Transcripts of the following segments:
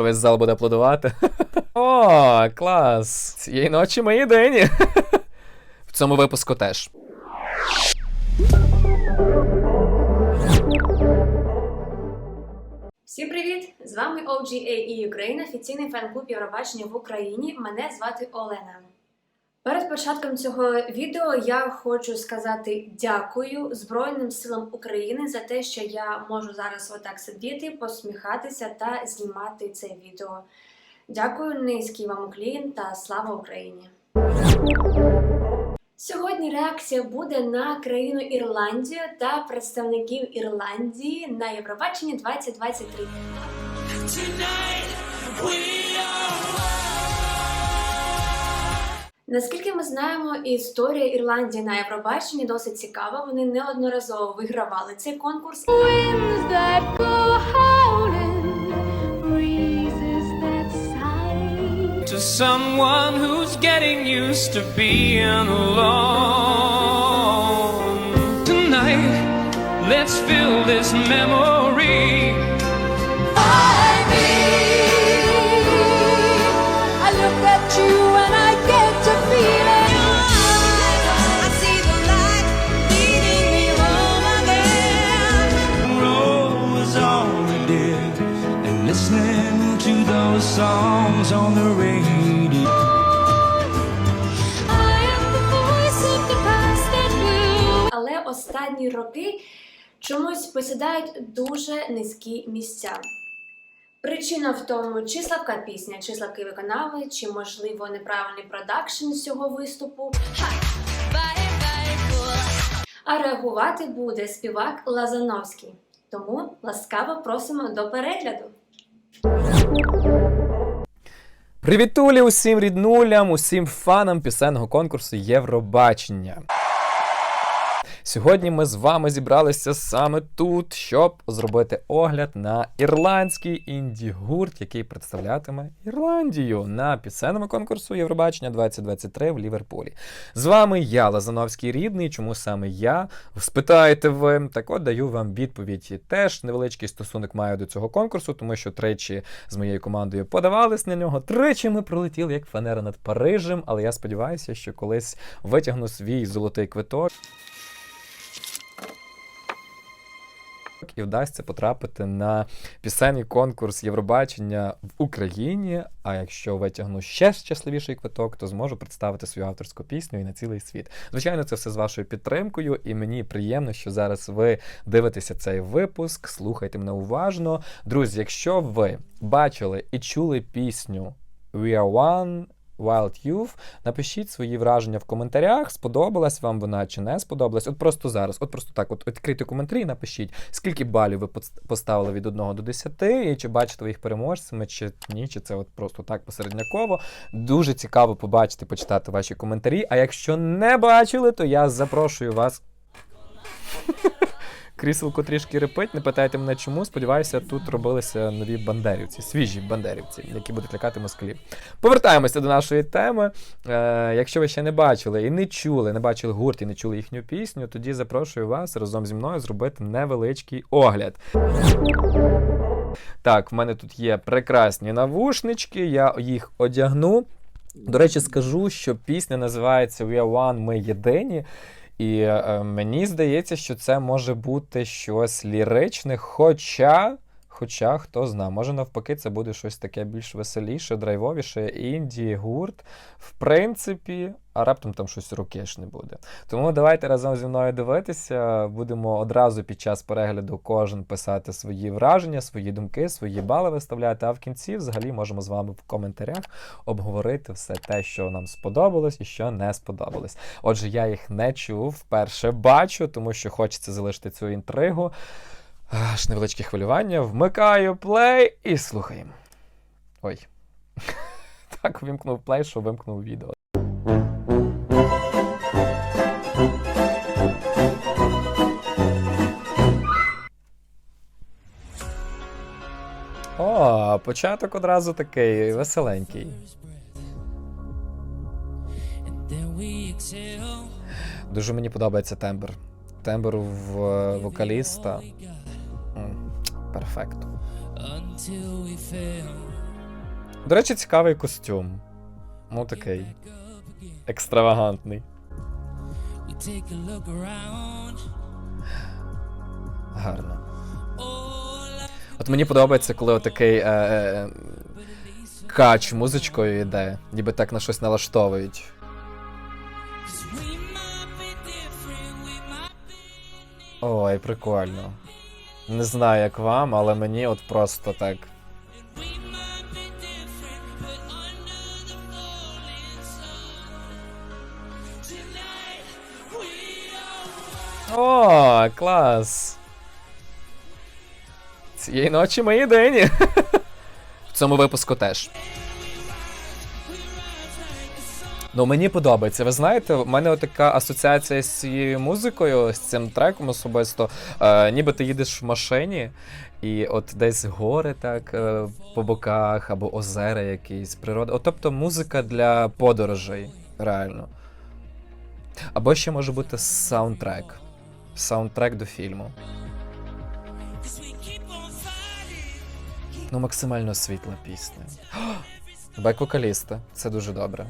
Весь зал буде аплодувати. О, клас! Цієї ночі мої дені. В цьому випуску теж. Всім привіт! З вами OGAE Ukraine, офіційний фан-клуб Євробачення в Україні. Мене звати Олена. Перед початком цього відео я хочу сказати дякую Збройним силам України за те, що я можу зараз отак сидіти, посміхатися та знімати це відео. Дякую, низький вам уклін та слава Україні! Сьогодні реакція буде на країну Ірландію та представників Ірландії на Євробаченні 2023. Наскільки ми знаємо, історія Ірландії на Євробаченні досить цікава. Вони неодноразово вигравали цей конкурс. to someone who's getting used to being alone. Tonight, let's fill this memory. Songs on the radio. I am the voice of the past that will Але останні роки чомусь посідають дуже низькі місця. Причина в тому, чи слабка пісня, чи слабкий виконавець, чи можливо неправильний продакшн з цього виступу. А реагувати буде співак Лазановський. Тому ласкаво просимо до перегляду. Привітулі усім ріднулям, усім фанам пісенного конкурсу Євробачення. Сьогодні ми з вами зібралися саме тут, щоб зробити огляд на ірландський інді-гурт, який представлятиме Ірландію на пісенному конкурсу Євробачення 2023 в Ліверпулі. З вами я, Лазановський рідний. Чому саме я? Спитаєте ви, так от даю вам відповідь. Теж невеличкий стосунок маю до цього конкурсу, тому що тричі з моєю командою подавались на нього. Тричі ми пролетіли як фанера над Парижем, але я сподіваюся, що колись витягну свій золотий квиток. І вдасться потрапити на пісенний конкурс Євробачення в Україні. А якщо витягну ще щасливіший квиток, то зможу представити свою авторську пісню і на цілий світ. Звичайно, це все з вашою підтримкою, і мені приємно, що зараз ви дивитеся цей випуск, слухайте мене уважно. Друзі, якщо ви бачили і чули пісню We Are One. Wild Youth. Напишіть свої враження в коментарях, сподобалась вам вона чи не сподобалась. От просто зараз, от просто так, от відкрийте коментарі напишіть, скільки балів ви поставили від 1 до 10, і чи бачите ви їх переможцями, чи ні, чи це от просто так посередняково. Дуже цікаво побачити, почитати ваші коментарі. А якщо не бачили, то я запрошую вас. Кріселко трішки репить, не питайте мене чому. Сподіваюся, тут робилися нові бандерівці, свіжі бандерівці, які будуть лякати москалів. Повертаємося до нашої теми. Е, якщо ви ще не бачили і не чули, не бачили гурт і не чули їхню пісню, тоді запрошую вас разом зі мною зробити невеличкий огляд. Так, в мене тут є прекрасні навушнички, я їх одягну. До речі, скажу, що пісня називається We Are One, Ми єдині. І е, мені здається, що це може бути щось ліричне, хоча. Хоча хто зна, може навпаки, це буде щось таке більш веселіше, драйвовіше, інді, гурт. В принципі, а раптом там щось рокешне буде. Тому давайте разом зі мною дивитися. Будемо одразу під час перегляду кожен писати свої враження, свої думки, свої бали виставляти. А в кінці, взагалі, можемо з вами в коментарях обговорити все те, що нам сподобалось і що не сподобалось. Отже, я їх не чув, вперше бачу, тому що хочеться залишити цю інтригу. Аж невеличке хвилювання. Вмикаю плей і слухаємо. Ой. Так, вимкнув плей, що вимкнув відео. О, початок одразу такий веселенький. Дуже мені подобається тембр. Тембр в е, вокаліста. М, Перфект. until we fail. До речі, цікавий костюм. Ну такий. Екстравагантний. Гарно. От мені подобається, коли отакий е, е, кач музичкою йде, ніби так на щось налаштовують. Ой, прикольно. Не знаю, як вам, але мені от просто так. О, клас! Цієї ночі ми єдині. В цьому випуску теж. Ну, мені подобається. Ви знаєте, в мене така асоціація з цією музикою, з цим треком особисто. Е, ніби ти їдеш в машині, і от десь гори так е, по боках, або озера якісь, природа. От, тобто музика для подорожей, реально. Або ще може бути саундтрек. Саундтрек до фільму. Ну, максимально світла пісня. Бек-вокаліста. Це дуже добре.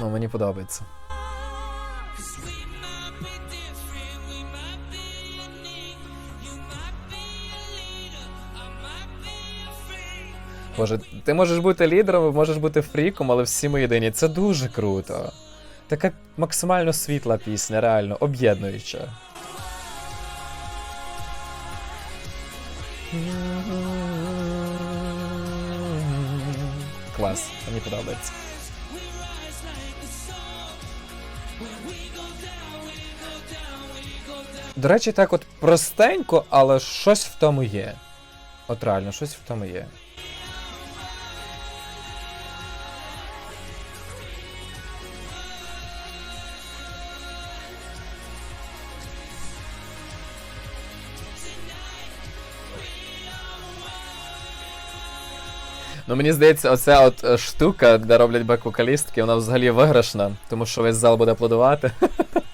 Ну, мені подобається. Боже, ти можеш бути лідером, можеш бути фріком, але всі ми єдині. Це дуже круто. Така максимально світла пісня, реально, об'єднуюча. Клас, мені подобається. До речі, так от простенько, але щось в тому є. От реально, щось в тому є. Ну мені здається, оця от е, штука, де роблять бек-вокалістки, вона взагалі виграшна, тому що весь зал буде аплодувати.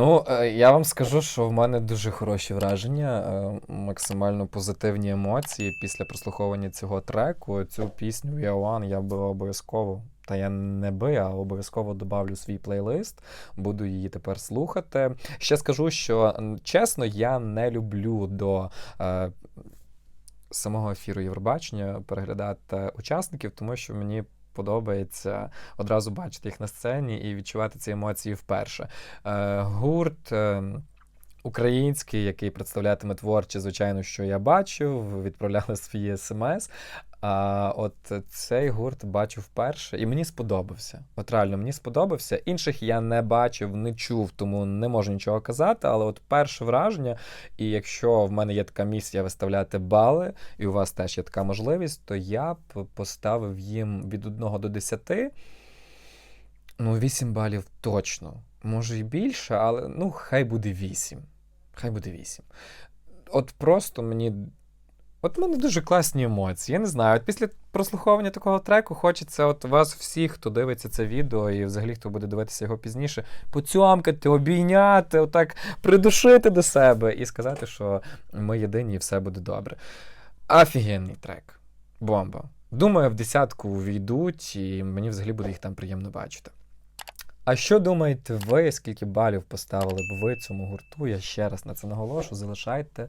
ну е, я вам скажу, що в мене дуже хороші враження, е, максимально позитивні емоції після прослуховування цього треку. Цю пісню «We Are One» я би обов'язково. Та я не би, а обов'язково добавлю свій плейлист, буду її тепер слухати. Ще скажу, що чесно, я не люблю до е, самого ефіру Євробачення переглядати учасників, тому що мені подобається одразу бачити їх на сцені і відчувати ці емоції вперше. Е, гурт. е, Український, який представлятиме творче, звичайно, що я бачив, відправляли свої смс. А от цей гурт бачив вперше, і мені сподобався. От реально мені сподобався. Інших я не бачив, не чув, тому не можу нічого казати. Але от перше враження, і якщо в мене є така місія виставляти бали, і у вас теж є така можливість, то я б поставив їм від 1 до 10. Ну, 8 балів точно. Може і більше, але ну, хай буде 8. Хай буде 8. От просто мені. От в мене дуже класні емоції. Я не знаю. От після прослуховування такого треку хочеться от вас всіх, хто дивиться це відео, і взагалі хто буде дивитися його пізніше, поцьомкати, обійняти, отак придушити до себе і сказати, що ми єдині і все буде добре. Офігенний трек. Бомба. Думаю, в десятку війдуть, і мені взагалі буде їх там приємно бачити. А що думаєте ви, скільки балів поставили б ви цьому гурту? Я ще раз на це наголошу. Залишайте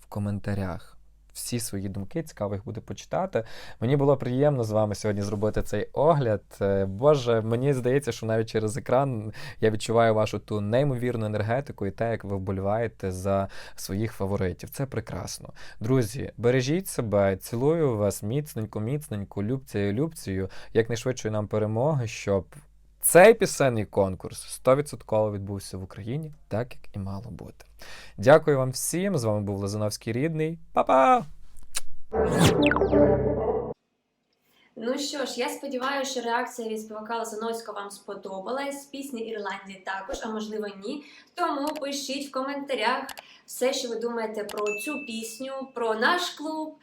в коментарях всі свої думки, цікаво їх буде почитати. Мені було приємно з вами сьогодні зробити цей огляд. Е, Боже, мені здається, що навіть через екран я відчуваю вашу ту неймовірну енергетику і те, як ви вболіваєте за своїх фаворитів. Це прекрасно. Друзі, бережіть себе, цілую вас міцненько, міцненько, любцею, любцею, якнайшвидшої нам перемоги, щоб цей пісенний конкурс 100% відбувся в Україні, так як і мало бути. Дякую вам всім. З вами був Лазановський рідний. Па-па! Ну що ж, я сподіваюся, що реакція від співака Лозановського вам сподобалась. Пісня Ірландії також, а можливо ні. Тому пишіть в коментарях все, що ви думаєте про цю пісню, про наш клуб.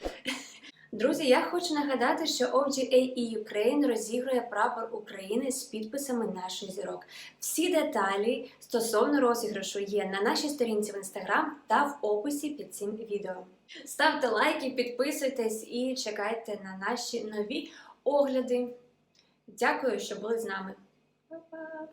Друзі, я хочу нагадати, що OGAE Ukraine розігрує прапор України з підписами наших зірок. Всі деталі стосовно розіграшу є на нашій сторінці в інстаграм та в описі під цим відео. Ставте лайки, підписуйтесь і чекайте на наші нові огляди. Дякую, що були з нами. Па-па!